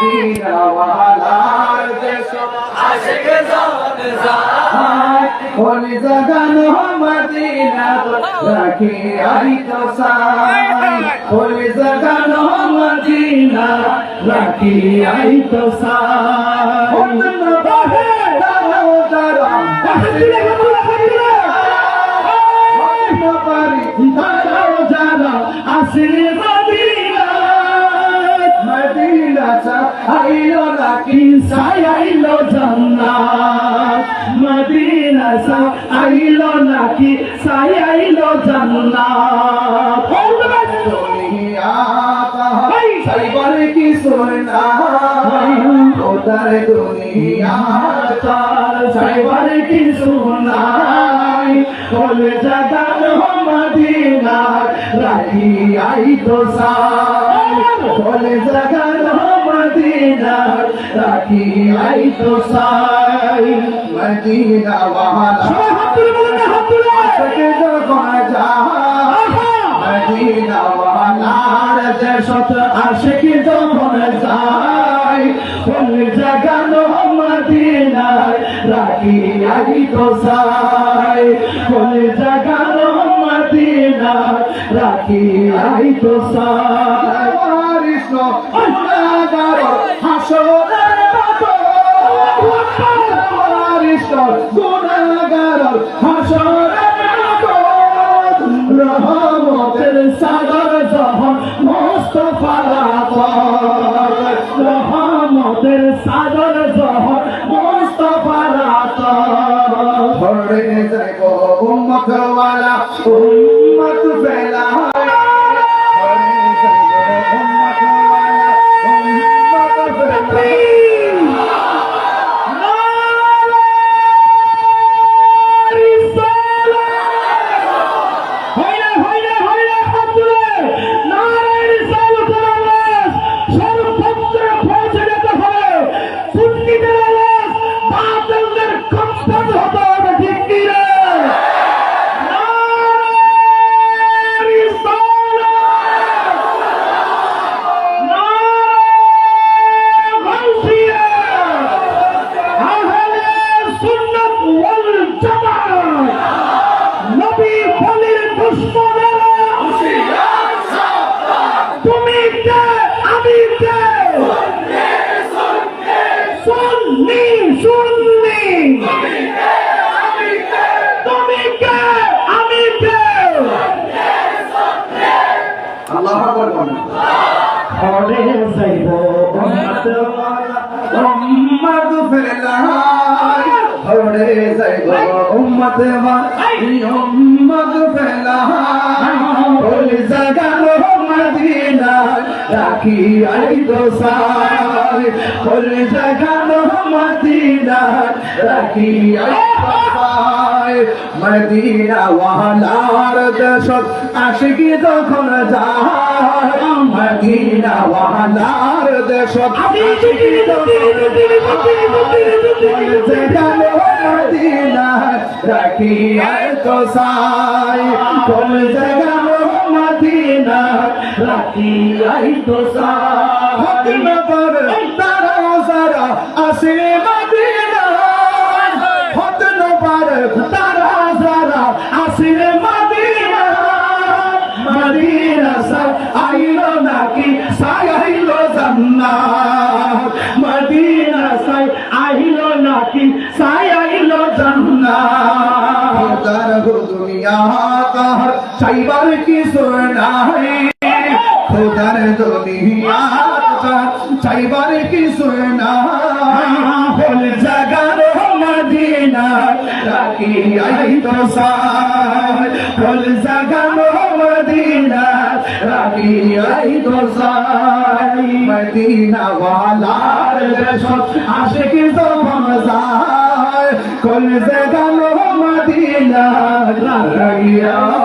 Medina ওয়ালার দেশ আশিক জান জান ওলি জাগানো মদিনা রাখি আই তো সাই সাই আইলো জান্নাত। মদিনা চা আইলো নাকি? সাই আইলো জান্নাত। কাহাই সাইবার কি সোনা দুনিয়া? তার সাইবার কি সোনাই বলে জাগান মদিনা রাখি আই তো সাই বলে জাগান মদিনা রাখি আই তো সাই মদিনা ওয়ালা। আশকে যখন যা মদিনা ওয়ালার দেশত আশিক রাখি আই তো সাই ফুল জাগানো মদিনায় রাখি আই তো সাই কৃষ্ণ মতো কৃষ্ণ, গুণাগার, হাসরের মতো রহমতের সাগর যখন মোস্তফার রহমতের সাগর যখন মোস্তফার নবী বলির দুশ্মনেরা তুমি কে? আমি কে? সুন্নি সুন্নি। তুমি কে? আমি কে? আল্লাহ যাইব। উম্মত ফেলাই হরে যাইব উম্মত মাই উম্মত ফেলাই ওই জাগানো মদিনা রাখি আই তো সাই ওই জাগানো মদিনা রাখি আই তো সাই মদিনা ওয়ালার দেশত আশিকি যখন যায় মদিনা ওয়ালার দেশত আমি দিদি দিদি দিদি দিদি দিদি জাগানো মদিনা রাখি আই তো সাই কোন জাগানো মদিনা রাখি তো সাই তারা সারা আসে মদিনা দুনিয়া কাহার চাইবার কি সুনাই খোদার দুনিয়া কাহার চাইবার কি সুনাই হল জাগার মদিনা রাখি আই তো সাই হল জাগার মদিনা রাখি আই তো সাই মদিনা ওয়ালার দেশত আশিক যখন যায়। কল জাগানো মদিনা রাখি আই তো সাই